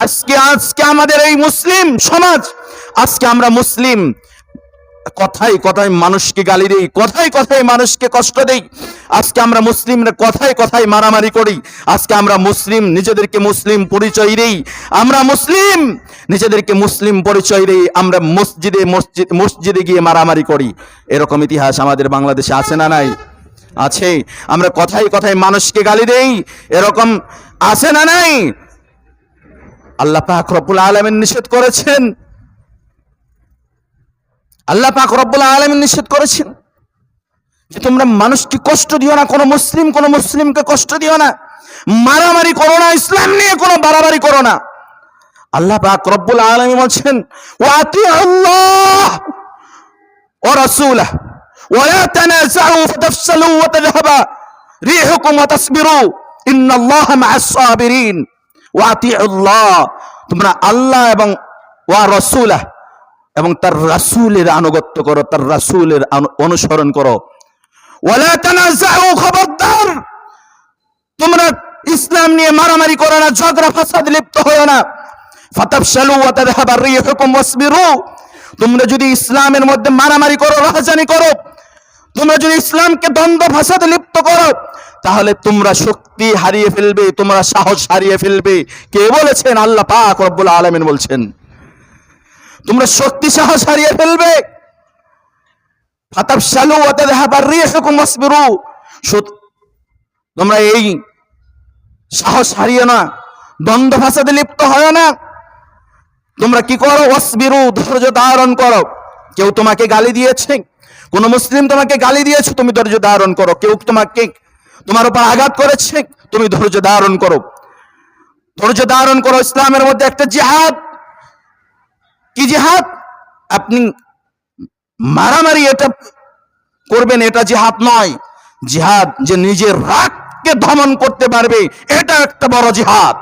আজকে আজকে আমাদের এই মুসলিম সমাজ, আজকে আমরা মুসলিম, কথায় কথায় মানুষকে গালি দেই, কথায় কথায় মানুষকে কষ্ট দেই। আজকে আমরা মুসলিমরা কথায় কথায় মারামারি করি। আজকে আমরা মুসলিম নিজেদেরকে মুসলিম পরিচয় দেই। আমরা মুসলিম নিজেদেরকে মুসলিম পরিচয় দেই। আমরা মসজিদে মসজিদ, মসজিদে গিয়ে মারামারি করি। এরকম ইতিহাস আমাদের বাংলাদেশে আছে না নাই? আছে। আমরা কথায় কথায় মানুষকে গালি দেই। এরকম আছে না নাই? আল্লাহ পাক রব্বুল আলামিন নিষেধ করেছেন আল্লাহ পাক রব্বুল আলামিন নিষেধ করেছেন যে তোমরা মানুষকে কষ্ট দিও না কোনো মুসলিম কোনো মুসলিমকে কষ্ট দিও না মারামারি করো না ইসলাম নিয়ে কোনো বাড়াবাড়ি করো না আল্লাহ পাক রব্বুল আলামিন বলছেন ওয়াতি আল্লাহ ও রাসূলা ولا تنازعوا فتفشلوا وتذهب ريحكم وتصبروا إن الله مع الصابرين ওয়াতি আল্লাহ তোমরা আল্লাহ এবং ওয়া রসুল এবং তার রাসুলের আনুগত্য করো, তার রাসুলের অনুসরণ করো। খবরদার। তোমরা ইসলাম নিয়ে মারামারি করো না, ঝগড়া ফাসাদ লিপ্ত হয় না। তোমরা যদি ইসলামের মধ্যে মারামারি করো, রাহাজানি করো তোমরা যদি ইসলামকে দ্বন্দ্ব ফাসাদে লিপ্ত করো, তাহলে তোমরা শক্তি হারিয়ে ফেলবে, তোমরা সাহস হারিয়ে ফেলবে। কে বলেছেন? আল্লাহ পাক রব্বুল আলামিন বলছেন, তোমরা শক্তি, সাহস হারিয়ে ফেলবে। তোমরা এই সাহস হারিয়ে না, দ্বন্দ্ব ফাসাদে লিপ্ত হয় না। তোমরা কি করো? অসবিরু ধৈর্য ধারণ করো। কেউ তোমাকে গালি দিয়েছে। কোন মুসলিম তোমাকে গালি দিয়েছে, তুমি ধৈর্য ধারণ করো। কেউ তোমাকে, তোমার উপর আঘাত করেছে, তুমি ধৈর্য ধারণ করো। ধৈর্য ধারণ করো, ইসলামের মধ্যে একটা জিহাদ। কি জিহাদ? আপনি মারামারি এটা করবেন, এটা জিহাদ নয়। জিহাদ যে নিজের রাগকে দমন করতে পারবে, এটা একটা বড় জিহাদ।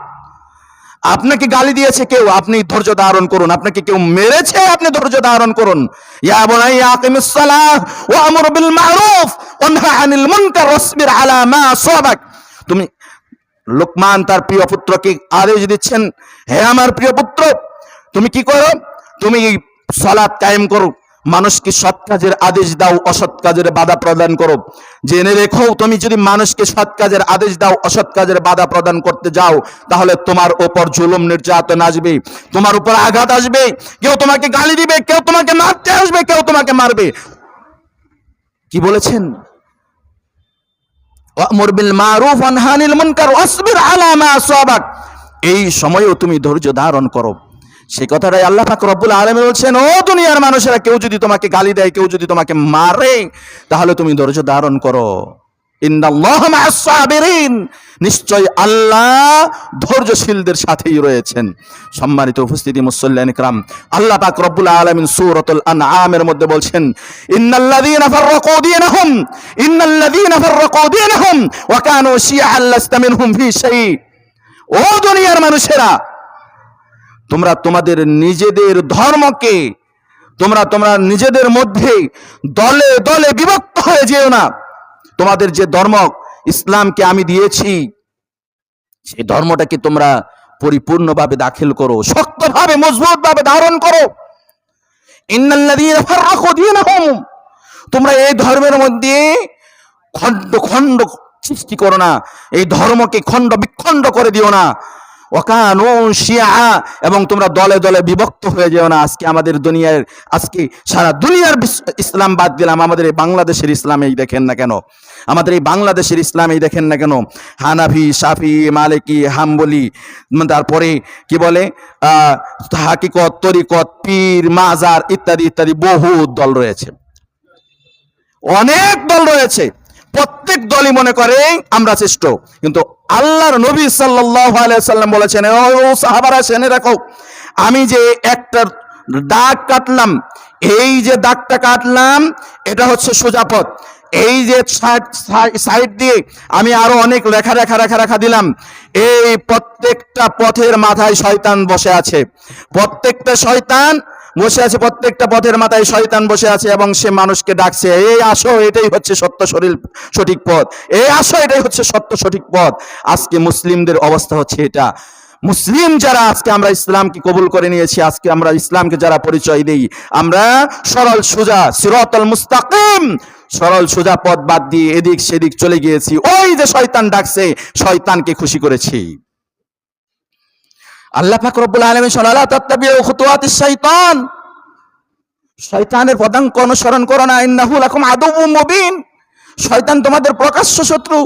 আপনাকে গালি দিয়েছে কেউ, আপনি ধৈর্য ধারণ করুন। আপনাকে কেউ মেরেছে, আপনি ধৈর্য ধারণ করুন। ইয়া বিল মা তুমি লোকমান তার প্রিয় পুত্রকে আদেশ দিচ্ছেন, হে আমার প্রিয় পুত্র, তুমি কি করো? তুমি সালাত কায়েম করো। মানুষকে সৎ কাজের আদেশ দাও, অসৎ কাজের বাধা প্রদান করো। জেনে রেখো, তুমি যদি মানুষকে সৎ কাজের আদেশ দাও, অসৎ কাজের বাধা প্রদান করতে যাও, তাহলে তোমার উপর জুলুম নির্যাতন আসবে। তোমার উপর আঘাত আসবে। কেউ তোমাকে গালি দিবে, কেউ তোমাকে মারতে আসবে, কেউ তোমাকে মারবে। কি বলেছেন? এই সময়েও তুমি ধৈর্য ধারণ করো। সেই কথাটাই আল্লাহ পাক রব্বুল আলামিন বলছেন, ও দুনিয়ার মানুষেরা, কেউ যদি তোমাকে গালি দেয়, কেউ যদি তোমাকে মারে, তাহলে তুমি ধৈর্য ধারণ করো। নিশ্চয় আল্লাহ ধৈর্যশীলদের সাথেই রয়েছেন। সম্মানিত উপস্থিতি মুসল্লিয়ান ইকরাম, আল্লাহ পাক রব্বুল আলামিন সূরাতুল আনআমের মধ্যে বলছেন, ইন্নাল্লাযীনা ফাররাকু দীনাহুম, ইন্নাল্লাযীনা ফাররাকু দীনাহুম, ওয়া কানু শিয়াআন লাস্তা মিনহুম ফি শাই ও দুনিয়ার মানুষেরা তোমরা তোমাদের নিজেদের ধর্মকে, তোমরা তোমরা নিজেদের মধ্যে দলে দলে বিভক্ত হয়ে যেও না। তোমাদের যে ধর্ম ইসলামকে আমি দিয়েছি, সেই ধর্মটাকে তোমরা পরিপূর্ণভাবে দাখিল করো, শক্তভাবে, মজবুতভাবে ধারণ করো। তোমরা এই ধর্মের মধ্যে খণ্ড খণ্ড সৃষ্টি করো না, এই ধর্মকে খণ্ড বিখণ্ড করে দিও না। ওকানু শিয়া, এবং তোমরা দলে দলে বিভক্ত হয়ে যেও না। আজকে আমাদের দুনিয়ার, আজকে সারা দুনিয়ার ইসলাম বাদ দিলাম। আমাদের এই বাংলাদেশের ইসলামেই দেখেন না কেন? আমাদের এই বাংলাদেশের ইসলামেই দেখেন না কেন? হানাফি সাফি মালিকি, হাম্বলি, তারপরে কি বলে? হাকিকত, তরিকত, পীর, মাজার ইত্যাদি ইত্যাদি বহু দল রয়েছে। অনেক দল রয়েছে। প্রত্যেক দলই মনে করে আমরা শ্রেষ্ঠ। কিন্তু আল্লাহর নবী সাল্লাম বলেছেন ও সাহাবারা, শুনে রাখো, আমি যে একটা দাগ কাটলাম, এই যে দাগটা কাটলাম, এটা হচ্ছে সোজাপথ এই যে সাইড দিয়ে আমি আরও অনেক লেখা রেখা রেখা রেখা দিলাম, এই প্রত্যেকটা পথের মাথায় শয়তান বসে আছে। প্রত্যেকটা শয়তান বসে আছে প্রত্যেকটা পথের মাথায় শয়তান বসে আছে এবং সে মানুষকে ডাকছে, এই আসো, এটাই হচ্ছে সত্য শরীর, সঠিক পথ। এই আসো, এটাই হচ্ছে সত্য সঠিক পথ। আজকে মুসলিমদের অবস্থা হচ্ছে এটা। মুসলিম যারা, আজকে আমরা ইসলামকে কবুল করে নিয়েছি, আজকে আমরা ইসলামকে যারা পরিচয় দেই, আমরা সরল সোজা, সিরাতাল মুস্তাকিম, সরল সোজা পথ বাদ দিয়ে এদিক সেদিক চলে গিয়েছি। ওই যে শয়তান ডাকছে, শয়তানকে খুশি করেছি। আল্লাহ তাত্তাবিউ খুতুওয়াতিশ শাইতান। শয়তানের পদাঙ্ক অনুসরণ করো না, ইন্নাহু লাকুম আদুউম মুবিন। শয়তান তোমাদের প্রকাশ্য শত্রু,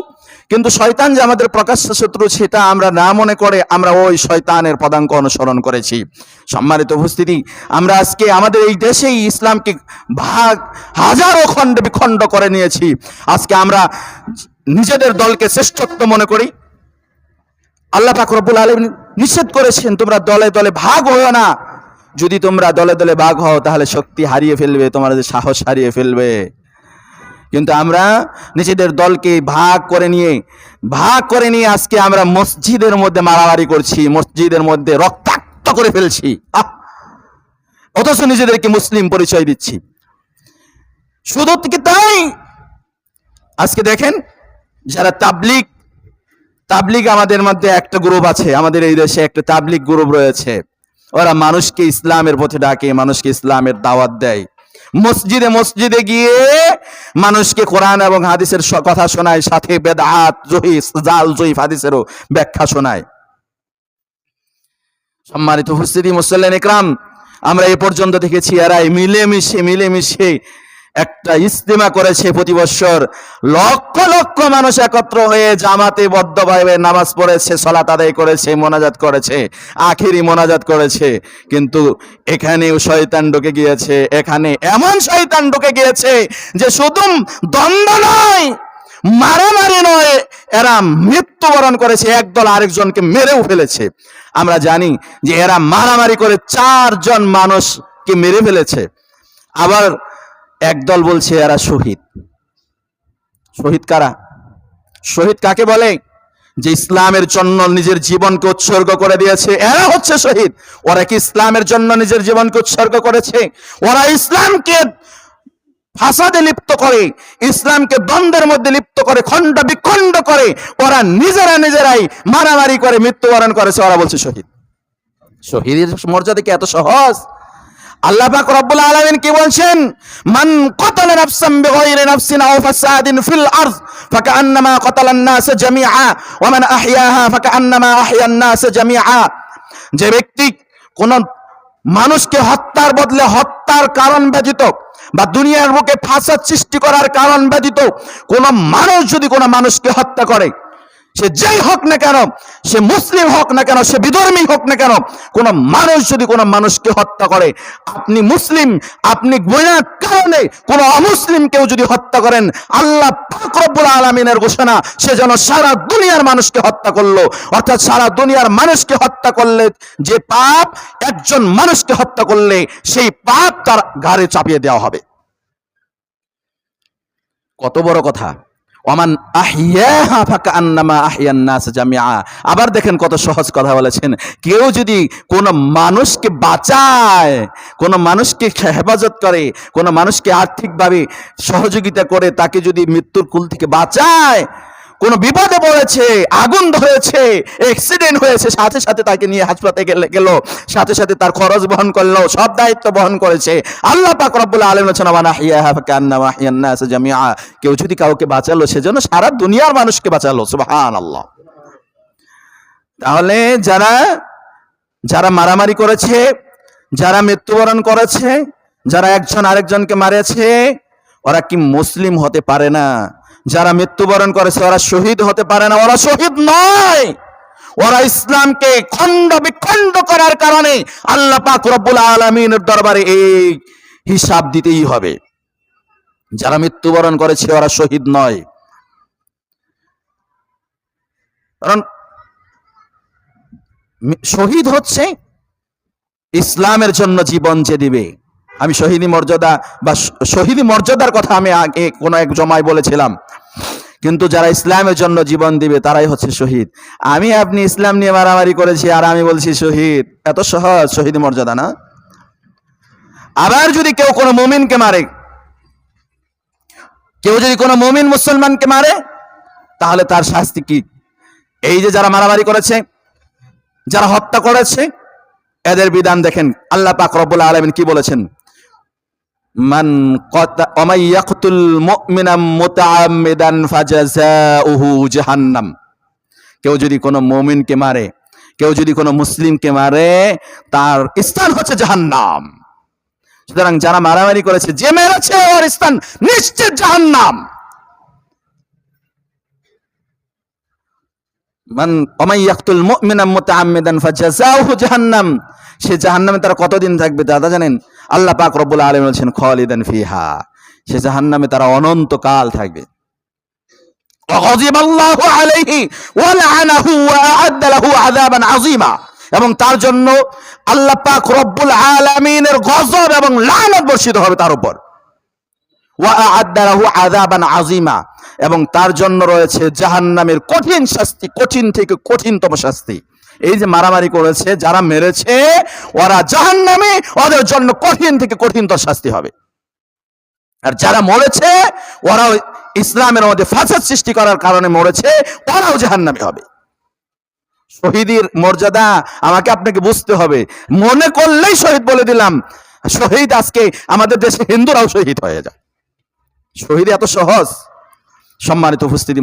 কিন্তু শয়তান যে আমাদের প্রকাশ্য শত্রু, সেটা আমরা না মনে করে আমরা ওই শয়তানের পদাঙ্ক অনুসরণ করেছি। সম্মানিত উপস্থিতি, আমরা আজকে আমাদের এই দেশেই ইসলামকে ভাগ, হাজারো খণ্ড বিখণ্ড করে নিয়েছি। আজকে আমরা নিজেদের দলকে শ্রেষ্ঠত্ব মনে করি। আল্লাহ পাক রব্বুল আলামিন নিষেধ করেছেন, তোমরা দলে দলে ভাগ হও না। যদি তোমরা দলে দলে ভাগ হও, তাহলে শক্তি হারিয়ে ফেলবে, তোমাদের সাহস হারিয়ে ফেলবে। কিন্তু আমরা নিজেদের দলকে ভাগ করে নিয়ে, ভাগ করে নিয়ে আজকে আমরা মসজিদের মধ্যে মারামারি করছি, মসজিদের মধ্যে রক্তাক্ত করে ফেলছি! অথচ নিজেদেরকে মুসলিম পরিচয় দিচ্ছি। শুধু তাই? আজকে দেখেন, যারা তাবলিক তাবলিগ আমাদের মধ্যে একটা গ্রুপ আছে, আমাদের এই দেশে একটা তাবলিগ গ্রুপ রয়েছে। ওরা মানুষকে ইসলামের পথে ডাকে, মানুষকে ইসলামের দাওয়াত দেয়। মসজিদে মসজিদে গিয়ে মানুষকে কোরআন এবং হাদিসের কথা শোনায়, সাথে বেদাত জহিস জাল জয়ীফ হাদিসেরও ব্যাখ্যা শোনায়। সম্মানিত উপস্থিতি, মুসল্লেন ইকরাম আমরা এ পর্যন্ত দেখেছি এরাই মিলেমিশে মিলেমিশে একটা ইস্তেমা করেছে প্রতি বৎসর লক্ষ লক্ষ মানুষ একত্র হয়ে জামাতে বদ্ধভাবে নামাজ পড়েছে, সলাত আদায় করেছে, মোনাজাত করেছে, আখেরি মোনাজাত করেছে। কিন্তু এখানেও শয়তান ঢুকে গিয়েছে, এখানে এমন শয়তান ঢুকে গিয়েছে যে শুধু দ্বন্দ্ব নয়, মারামারি নয়, এরা মৃত্যুবরণ করেছে, একদল আরেকজনকে মেরেও ফেলেছে। আমরা জানি যে এরা মারামারি করে চারজন মানুষকে মেরে ফেলেছে। আবার একদল বলছে এরা শহীদ। শহীদ কারা? শহীদ কাকে বলে? যে ইসলামের জন্য নিজের জীবনকে উৎসর্গ করে দিয়েছে। এরা হচ্ছে শহীদ। ওরা কি ইসলামের জন্য নিজের জীবনকে উৎসর্গ করেছে? ওরা ইসলামকে ফাসাদে লিপ্ত করে, ইসলামকে দ্বন্দ্বের মধ্যে লিপ্ত করে, খণ্ড বিখণ্ড করে, ওরা নিজেরা নিজেরাই মারামারি করে, মৃত্যুবরণ করেছে, ওরা বলছে শহীদ। শহীদের মর্যাদা কি এত সহজ? আল্লাহ পাক রব্বুল আলামিন কি বলছেন? মান কতালা নাফসান বিগাইরি নাফসিন আও ফাসাদিন ফিল আরদ ফাকান্নামা কতালা আন-নাস জামিআ, ওয়া মান আহইয়াহা ফাকান্নামা আহইয়া আন-নাস জামিআ। যে ব্যক্তি কোন মানুষকে হত্যার বদলে হত্যার কারণ ব্যতীত বা দুনিয়ার বুকে ফাসাদ সৃষ্টি করার কারণ ব্যতীত কোন মানুষ যদি কোন মানুষকে হত্যা করে সে যেই হোক না কেন, সে মুসলিম হোক না কেন, সে বিধর্মী হোক না কেন, কোন মানুষ যদি কোন মানুষকে হত্যা করে, আপনি মুসলিম, আপনি কারণে কোন অমুসলিম কেউ যদি হত্যা করেন, আল্লাহ পাক রব্বুল আলামিনের ঘোষণা, সে যেন সারা দুনিয়ার মানুষকে হত্যা করল। অর্থাৎ সারা দুনিয়ার মানুষকে হত্যা করলে, যে পাপ একজন মানুষকে হত্যা করলে, সেই পাপ তার ঘাড়ে চাপিয়ে দেওয়া হবে। কত বড় কথা। ওমান আহিয়া ফাকা আন্নামা আহিয়ান নাস জামিয়া আবার দেখেন কত সহজ কথা বলেছেন। কেউ যদি কোনো মানুষকে বাঁচায়, কোন মানুষকে হেফাজত করে, কোন মানুষকে আর্থিকভাবে সহযোগিতা করে তাকে যদি মৃত্যুর কুল থেকে বাঁচায় কোন বিপদে পড়েছে, আগুন ধরেছে অ্যাক্সিডেন্ট হয়েছে, সাথে সাথে তাকে নিয়ে হাসপাতালে গেলে গেল, সাথে সাথে তার খরচ বহন করল, সব দায়িত্ব বহন করেছে। আল্লাহ পাক রব্বুল নাস জামিআ। কেউ যদি কাউকে বাঁচালো, সেজন্য সারা দুনিয়ার মানুষকে বাঁচালো, সুবহানাল্লাহ। তাহলে যারা যারা মারামারি করেছে, যারা মৃত্যুবরণ করেছে, যারা একজন আরেকজনকে মারেছে, ওরা কি মুসলিম হতে পারে না? যারা মৃত্যুবরণ করেছে, ওরা শহীদ হতে পারে না, ওরা শহীদ নয়। ওরা ইসলামকে খণ্ড বিখণ্ড করার কারণে আল্লাহ পাক রব্বুল আলমিনের দরবারে এই হিসাব দিতেই হবে। যারা মৃত্যুবরণ করেছে, ওরা শহীদ নয়। কারণ শহীদ হচ্ছে ইসলামের জন্য জীবন যে দিবে। আমি শহীদি মর্যাদা বা শহীদি মর্যাদার কথা আমি আগে কোনো এক জমায় বলেছিলাম। কিন্তু যারা ইসলামের জন্য জীবন দিবে, তারাই হচ্ছে শহীদ। আমি আপনি ইসলাম নিয়ে মারামারি করেছি আর আমি বলছি শহীদ। এত সহজ, শহীদি মর্যাদা না। আবার যদি কেউ কোনো মুমিনকে মারে, কেউ যদি কোনো মুমিন মুসলমানকে মারে, তাহলে তার শাস্তি কি? এই যে যারা মারামারি করেছে, যারা হত্যা করেছে, এদের বিধান দেখেন, আল্লাহ পাক রব্বুল আলামিন কি বলেছেন? মান ইয়াকতুল মুমিনা মুতাআম্মিদান ফাজাযাউহু জাহান্নাম। কেউ যদি কোনো মুমিনকে মারে, কেউ যদি কোনো মুসলিমকে মারে, তার স্থান হচ্ছে জাহান্নাম। সুতরাং যারা মারামারি করেছে, যে মেরেছে ওর স্থান নিশ্চিত জাহান্নাম। মান অমাই ইয়াকতুল মুমিনা মুতাআম্মিদান ফাজাজাহু জাহান্নাম। সে জাহান্নামে তারা কতদিন থাকবে দাদা জানেন? আল্লাহ পাক রব্বুল আলামিন বলছেন, খালিদান ফিহা। সে জাহান্নামে তারা অনন্তকাল থাকবে। আল্লাহু আলাইহি ওয়া লাআনাহু ওয়া আ'আদ্দা লাহু আযাবান আযীমা। এবং তার জন্য আল্লাহ পাক রব্বুল আলামিনের গজব এবং লানত বর্ষিত হবে তার উপর। ওয়া আদারাহু আদাবান আজিমা এবং তার জন্য রয়েছে জাহান্নামের কঠিন শাস্তি, কঠিন থেকে কঠিনতম শাস্তি। এই যে মারামারি করেছে, যারা মেরেছে, ওরা জাহান্নামে ওদের জন্য কঠিন থেকে কঠিনতর শাস্তি হবে। আর যারা মরেছে, ওরাও ইসলামের মধ্যে ফাসাদ সৃষ্টি করার কারণে মরেছে, ওরাও জাহান্নামে হবে। শহীদের মর্যাদা আমাকে আপনাকে বুঝতে হবে। মনে করলেই শহীদ বলে দিলাম, শহীদ আজকে আমাদের দেশে হিন্দুরাও শহীদ হয়ে যায়। শহীদ এত সহজ। সম্মানিত উপস্থিতি